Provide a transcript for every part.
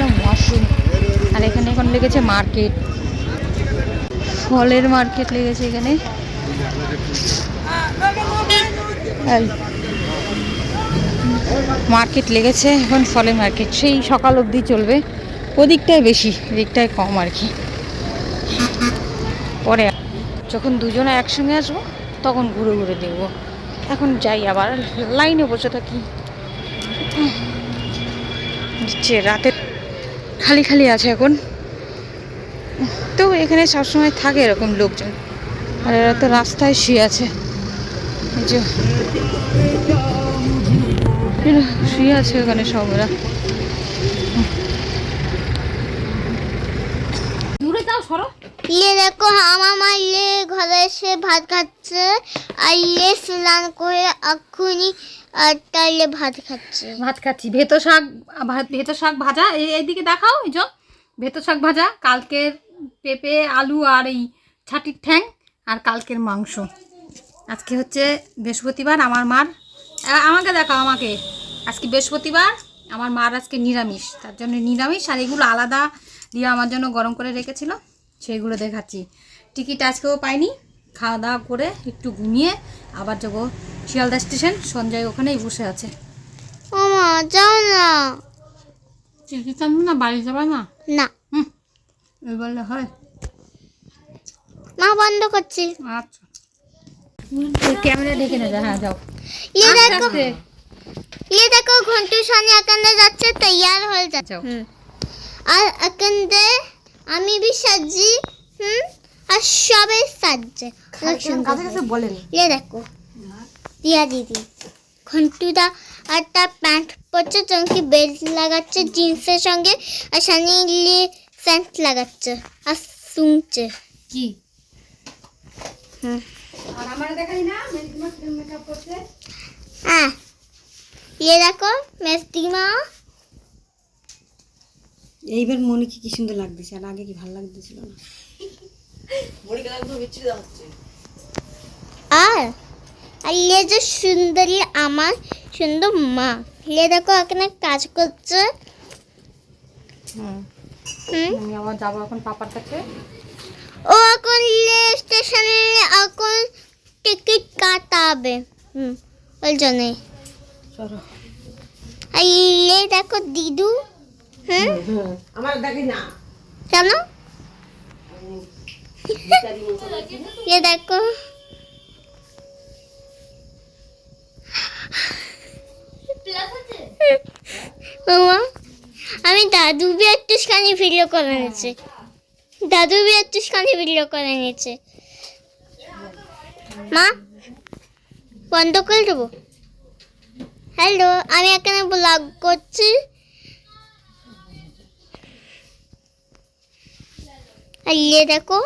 দেখছিলাম ওয়াশরুম আর এখানে এখন লেগেছে মার্কেট ফলের মার্কেট লেগেছে এখানে। মার্কেট লেগেছে, এখন ফলের মার্কেট সেই সকাল অবধি চলবে। ওদিকটায় বেশি, এদিকটায় কম আর কি। পরে যখন দুজনে একসঙ্গে আসব, তখন ঘুরে ঘুরে দেখব। এখন যাই আবার, লাইনে বসে থাকি। দিচ্ছে রাতে খালি খালি আছে এখন। তো এখানে সবসময় থাকে এরকম লোকজন। আর এরা তো রাস্তায় শুয়ে আছে। এই যে এরা শুয়ে আছে ওখানে সব সরো। ইয়ে দেখো আমার ইয়ে ঘরে এসে ভাত খাচ্ছে। আর ইয়ে স্নান করে এক্ষুনি আর তাইলে ভাত খাচ্ছে। ভাত খাচ্ছি। ভেতো শাক ভাত শাক ভাজা? এই এইদিকে দেখাও, এই যে। ভেতো শাক ভাজা, কালকের পেঁপে, আলু আর এই ছাটির ঠ্যাং আর কালকের মাংস। আজকে হচ্ছে বৃহস্পতিবার, আমার মার আমাকে দেখাও আমাকে। আজকে বৃহস্পতিবার, আমার মার আজকে নিরামিষ। তার জন্য নিরামিষ আর এগুলো আলাদা দিয়ে আমার জন্য গরম করে রেখেছিল। সেইগুলো দেখাচ্ছি। টিকিট আজকেও পাইনি। খাওয়া দাওয়া করে একটু ঘুমিয়ে আবার যাব শিয়ালদা স্টেশন। সঞ্জয় ওখানেই বসে আছে। ও মা যাও না। না বাড়ি যাবা না? না। হুম বললে হয়। মা বন্ধ করছি। আচ্ছা। ক্যামেরা দেখে না যা হ্যাঁ যাও। ইয়ে দেখো। ইয়ে দেখো ঘন্টু সানি এখানে যাচ্ছে তৈয়ার হয়ে যাচ্ছে। আর এখানে আমি বি সাজি হুম? আর সবাই সাজছে। ইয়ে দেখো। দিয়া দিদি। ঘন্টুদা আর তার প্যান্ট পরছে চমকি বেল্ট লাগাচ্ছে জিন্সের সঙ্গে আর সানি স্যান্ট লাগাচ্ছে আর শুনছে। কি? হ্যাঁ ইয়ে দেখো মেস্তিমা এইবার মনে কি কি সুন্দর লাগতেছে আর আগে কি ভালো লাগতেছিল না? আর আর ইয়ে যে সুন্দরী আমার সুন্দর মা ইয়ে দেখো এখানে কাজ করছে আমি আবার যাব এখন পাপার কাছে ও এখন স্টেশনে এখন টিকিট কাটাবে হুম ওই জন্যই চলো আর ইয়ে দেখো দিদু হুম আমার দেখি না কেন ইয়ে দেখো মামা আমি দাদু বি একটুখানি ভিডিও করে নিয়েছি দাদু বি একটুখানি ভিডিও করে নিয়েছে মা, বন্ধ করে দেবো। হ্যালো আমি এখানে ব্লগ করছি। আর ইয়ে দেখো।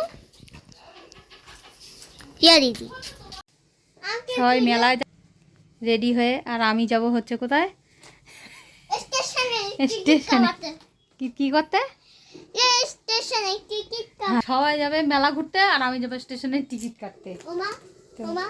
ইয়া দিদি। সবাই মেলায় রেডি হয়ে আর আমি যাব হচ্ছে কোথায়? স্টেশনে স্টেশনে। কি কি করতে? সবাই যাবে মেলা ঘুরতে আর আমি যাব স্টেশনে টিকিট কাটতে। ওমা ওমা